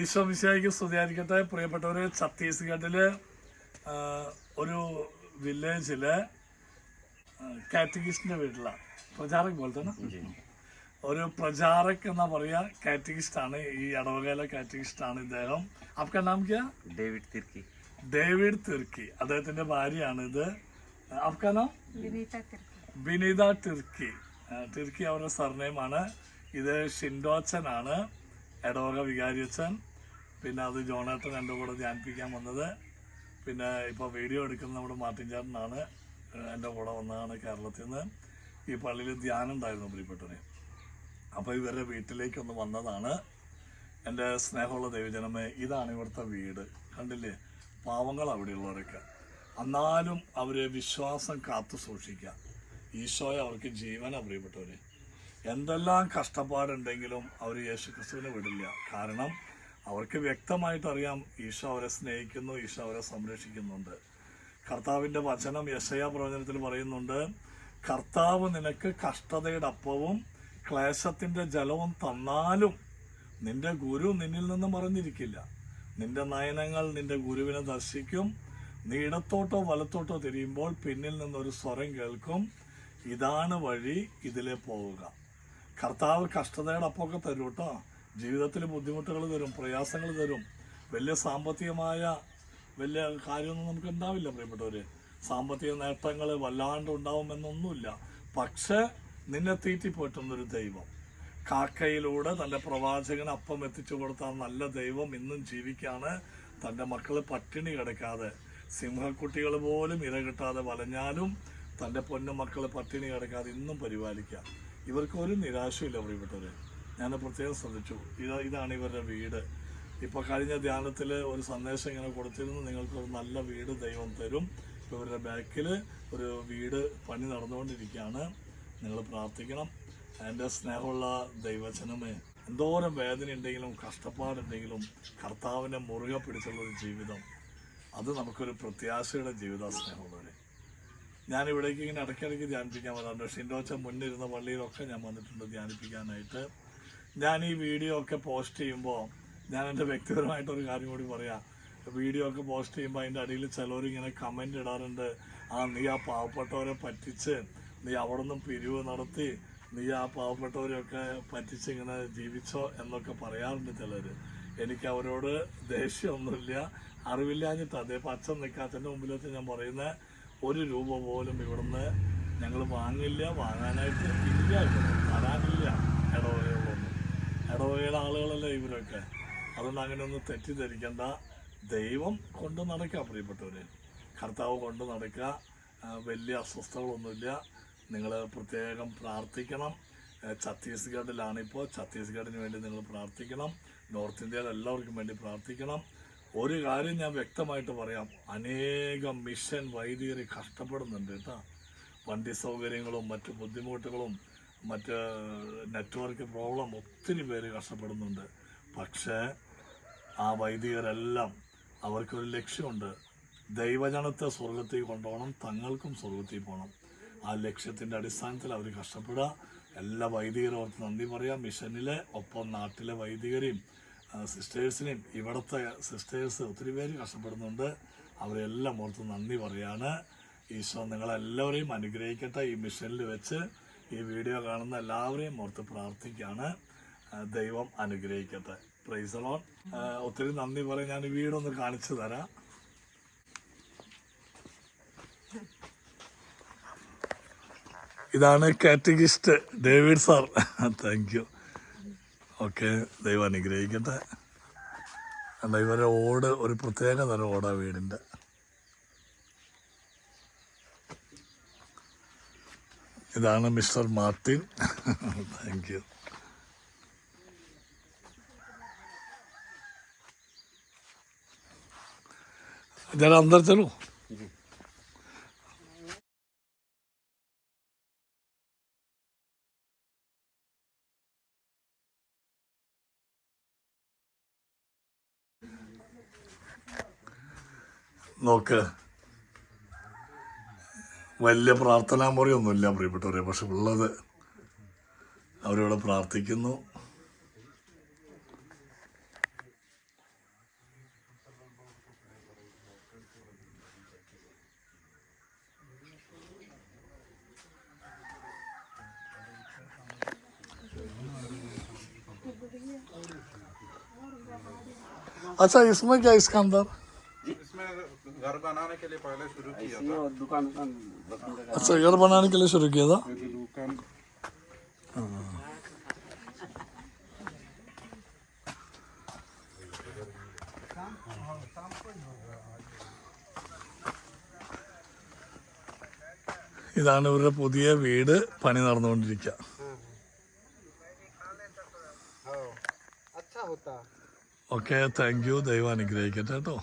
ഈശോ മിശായിക്ക് സ്തുതിയായിരിക്കട്ടെ. പ്രിയപ്പെട്ടവർ ഛത്തീസ്ഗഡിലെ ഒരു വില്ലേജിൽ കാറ്റഗിസ്റ്റിന്റെ വീട്ടിലാണ്. പ്രചാരക് പോലെ തന്നെ ഒരു പ്രചാരക് എന്നാ പറയുക കാറ്റഗിസ്റ്റാണ്. ഈ ഇടവകയിലെ കാറ്റഗിസ്റ്റാണ് ഇദ്ദേഹം. അപ്പൊ നാം ക്യാ ഡേവിഡ് തിർക്കി. ഡേവിഡ് തിർക്കി. അദ്ദേഹത്തിന്റെ ഭാര്യയാണ് ഇത്. ആപ്കാ ബിനീത തിർക്കി. തിർക്കി. അവരുടെ സർനെയിമാണ് ഇത് ഷിൻഡോച്ചനാണ്. ഇടവക വികാരിയച്ഛൻ പിന്നെ അത് ജോണേട്ടൻ എന്റെ കൂടെ ധ്യാനിപ്പിക്കാൻ വന്നത്. പിന്നെ ഇപ്പോൾ വീഡിയോ എടുക്കുന്ന നമ്മുടെ മാർട്ടിൻ ചേട്ടനാണ്. എന്റെ കൂടെ വന്നതാണ് കേരളത്തിൽ നിന്ന്. ഈ പള്ളിയിൽ ധ്യാനം ഉണ്ടായിരുന്നു പ്രിയപ്പെട്ടവരെ. അപ്പോൾ ഇവരുടെ വീട്ടിലേക്കൊന്ന് വന്നതാണ്. എന്റെ സ്നേഹമുള്ള ദൈവജനമേ ഇതാണ് ഇവിടുത്തെ വീട്. കണ്ടില്ലേ? പാവങ്ങൾ അവിടെയുള്ളവരൊക്കെ. എന്നാലും അവരെ വിശ്വാസം കാത്തു സൂക്ഷിക്കുക. ഈശോയെ അവർക്ക് ജീവനാണ് പ്രിയപ്പെട്ടവര്. എന്തെല്ലാം കഷ്ടപ്പാടുണ്ടെങ്കിലും അവർ യേശു ക്രിസ്തുവിനെ വിടില്ല. കാരണം അവർക്ക് വ്യക്തമായിട്ട് അറിയാം ഈശോ അവരെ സ്നേഹിക്കുന്നു ഈശോ അവരെ സംരക്ഷിക്കുന്നുണ്ട്. കർത്താവിന്റെ വചനം യശയ പ്രവചനത്തിൽ പറയുന്നുണ്ട് കർത്താവ് നിനക്ക് കഷ്ടതയുടെ അപ്പവും ക്ലേശത്തിന്റെ ജലവും തന്നാലും നിന്റെ ഗുരു നിന്നിൽ നിന്ന് മറിഞ്ഞിരിക്കില്ല നിന്റെ നയനങ്ങൾ നിന്റെ ഗുരുവിനെ ദർശിക്കും. നീ ഇടത്തോട്ടോ വലത്തോട്ടോ തിരിയുമ്പോൾ പിന്നിൽ നിന്നൊരു സ്വരം കേൾക്കും. ഇതാണ് വഴി ഇതിലെ പോവുക. കർത്താവ് കഷ്ടതയുടെ അപ്പമൊക്കെ തരും കേട്ടോ. ജീവിതത്തിൽ ബുദ്ധിമുട്ടുകൾ തരും പ്രയാസങ്ങൾ തരും. വലിയ സാമ്പത്തികമായ വലിയ കാര്യമൊന്നും നമുക്ക് ഉണ്ടാവില്ല പ്രിയപ്പെട്ടവര്. സാമ്പത്തിക നേട്ടങ്ങൾ വല്ലാണ്ട് ഉണ്ടാവുമെന്നൊന്നുമില്ല. പക്ഷെ നിന്നെ തീറ്റിപ്പോറ്റുന്നൊരു ദൈവം. കാക്കയിലൂടെ തന്റെ പ്രവാചകന് അപ്പം എത്തിച്ചു കൊടുത്ത നല്ല ദൈവം ഇന്നും ജീവിക്കാണ്. തന്റെ മക്കൾ പട്ടിണി കിടക്കാതെ സിംഹക്കുട്ടികൾ പോലും ഇര കിട്ടാതെ വലഞ്ഞാലും തന്റെ പൊന്നു മക്കൾ പട്ടിണി കിടക്കാതെ ഇന്നും പരിപാലിക്കാം. ഇവർക്ക് ഒരു നിരാശയില്ല പ്രിയപ്പെട്ടവര്. ഞാൻ പ്രത്യേകം ശ്രദ്ധിച്ചു. ഇതാ ഇതാണ് ഇവരുടെ വീട്. ഇപ്പൊ കഴിഞ്ഞ ധ്യാനത്തിൽ ഒരു സന്ദേശം ഇങ്ങനെ കൊടുത്തിരുന്നു നിങ്ങൾക്ക് ഒരു നല്ല വീട് ദൈവം തരും. ഇവരുടെ ബാക്കിൽ ഒരു വീട് പണി നടന്നുകൊണ്ടിരിക്കുകയാണ്. നിങ്ങൾ പ്രാർത്ഥിക്കണം. എന്റെ സ്നേഹമുള്ള ദൈവചനമേ എന്തോരം വേദന ഉണ്ടെങ്കിലും കഷ്ടപ്പാടുണ്ടെങ്കിലും കർത്താവിനെ മുറുകെ പിടിച്ചുള്ള ഒരു ജീവിതം. അത് നമുക്കൊരു പ്രത്യാശയുടെ ജീവിത സ്നേഹമുള്ളവരെ ഞാൻ ഇവിടേക്ക് ഇങ്ങനെ ഇടയ്ക്കിടയ്ക്ക് ധ്യാനിപ്പിക്കാൻ വരാറുണ്ട്. ഷിൻഡോച്ച മുന്നിരുന്ന പള്ളിയിലൊക്കെ ഞാൻ വന്നിട്ടുണ്ട് ധ്യാനിപ്പിക്കാനായിട്ട്. ഞാൻ ഈ വീഡിയോ ഒക്കെ പോസ്റ്റ് ചെയ്യുമ്പോൾ ഞാൻ എന്റെ വ്യക്തിപരമായിട്ടൊരു കാര്യം കൂടി പറയാം. വീഡിയോ ഒക്കെ പോസ്റ്റ് ചെയ്യുമ്പോൾ അതിന്റെ അടിയിൽ ചിലവരിങ്ങനെ കമന്റ് ഇടാറുണ്ട്. ആ നീ ആ പാവപ്പെട്ടവരെ പറ്റിച്ച് നീ അവിടെ നിന്നും പിരിവ് നടത്തി നീ ആ പാവപ്പെട്ടവരെയൊക്കെ പറ്റിച്ച് ഇങ്ങനെ ജീവിച്ചോ എന്നൊക്കെ പറയാറുണ്ട് ചിലർ. എനിക്ക് അവരോട് ദേഷ്യമൊന്നുമില്ല. അറിവില്ലാഞ്ഞിട്ട് അതേ പച്ച നിൽക്കാത്തതിന്റെ മുമ്പിലൊക്കെ ഞാൻ പറയുന്നത് ഒരു രൂപ പോലും ഇവിടുന്ന് ഞങ്ങൾ വാങ്ങില്ല വാങ്ങാനായിട്ട് ഇല്ല വരാനില്ല. ഇടവകകളൊന്നും ഇടവകയുടെ ആളുകളല്ലേ ഇവരൊക്കെ. അതുകൊണ്ട് അങ്ങനെ ഒന്ന് തെറ്റിദ്ധരിക്കേണ്ട. ദൈവം കൊണ്ട് നടക്കുക പ്രിയപ്പെട്ടവര്. കർത്താവ് കൊണ്ട് നടക്കുക. വലിയ അസ്വസ്ഥകളൊന്നുമില്ല. നിങ്ങൾ പ്രത്യേകം പ്രാർത്ഥിക്കണം. ഛത്തീസ്ഗഡിലാണിപ്പോൾ ഛത്തീസ്ഗഡിന് വേണ്ടി നിങ്ങൾ പ്രാർത്ഥിക്കണം. നോർത്ത് ഇന്ത്യയിൽ എല്ലാവർക്കും വേണ്ടി പ്രാർത്ഥിക്കണം. ഒരു കാര്യം ഞാൻ വ്യക്തമായിട്ട് പറയാം. അനേകം മിഷൻ വൈദികർ കഷ്ടപ്പെടുന്നുണ്ട് കേട്ടോ. വണ്ടി സൗകര്യങ്ങളും മറ്റു ബുദ്ധിമുട്ടുകളും മറ്റ് നെറ്റ്വർക്ക് പ്രോബ്ലം ഒത്തിരി പേര് കഷ്ടപ്പെടുന്നുണ്ട്. പക്ഷേ ആ വൈദികരെല്ലാം അവർക്കൊരു ലക്ഷ്യമുണ്ട്. ദൈവജനത്തെ സ്വർഗത്തിൽ കൊണ്ടുപോകണം തങ്ങൾക്കും സ്വർഗത്തിൽ പോകണം. ആ ലക്ഷ്യത്തിന്റെ അടിസ്ഥാനത്തിൽ അവർ കഷ്ടപ്പെടുക. എല്ലാ വൈദികരും അവർക്ക് നന്ദി പറയാം. മിഷനിലെ ഒപ്പം നാട്ടിലെ വൈദികരെയും സിസ്റ്റേഴ്സിനെയും ഇവിടുത്തെ സിസ്റ്റേഴ്സ് ഒത്തിരി പേര് കഷ്ടപ്പെടുന്നുണ്ട്. അവരെല്ലാം ഓർത്ത് നന്ദി പറയാണ്. ഈശോ നിങ്ങളെല്ലാവരെയും അനുഗ്രഹിക്കട്ടെ. ഈ മിഷനിൽ വെച്ച് ഈ വീഡിയോ കാണുന്ന എല്ലാവരെയും ഓർത്ത് പ്രാർത്ഥിക്കുകയാണ്. ദൈവം അനുഗ്രഹിക്കട്ടെ. പ്രൈസലോൺ ഒത്തിരി നന്ദി പറയും. ഞാൻ വീടൊന്ന് കാണിച്ചു തരാം. ഇതാണ് catechist David sir. Thank you okay ദൈവം അനുഗ്രഹിക്കട്ടെ കണ്ടോ ഇവരെ ഓട് ഒരു പ്രത്യേക തരം ഓടാ വീടിൻ്റെ ഇതാണ് മിസ്റ്റർ മാർട്ടിൻ താങ്ക് യു जरा अंदर चलो നോക്ക്. വലിയ പ്രാർത്ഥനാ മുറിയൊന്നുമില്ല പ്രിയപ്പെട്ടവരെ. പക്ഷെ ഉള്ളത് അവരോട് പ്രാർത്ഥിക്കുന്നു. अच्छा इसमें क्या इसका अंदर घर बनाने के लिए पहले शुरू किया ये और दुकान दुकान बर्तन का अच्छा घर बनाने के लिए शुरू किया था था दुकान ഇതാണ് ഇവരുടെ പുതിയ വീട് പണി നടന്നുകൊണ്ടിരിക്കുക अच्छा होता ഓക്കെ താങ്ക് യു ദൈവം അനുഗ്രഹിക്കട്ടെ കേട്ടോ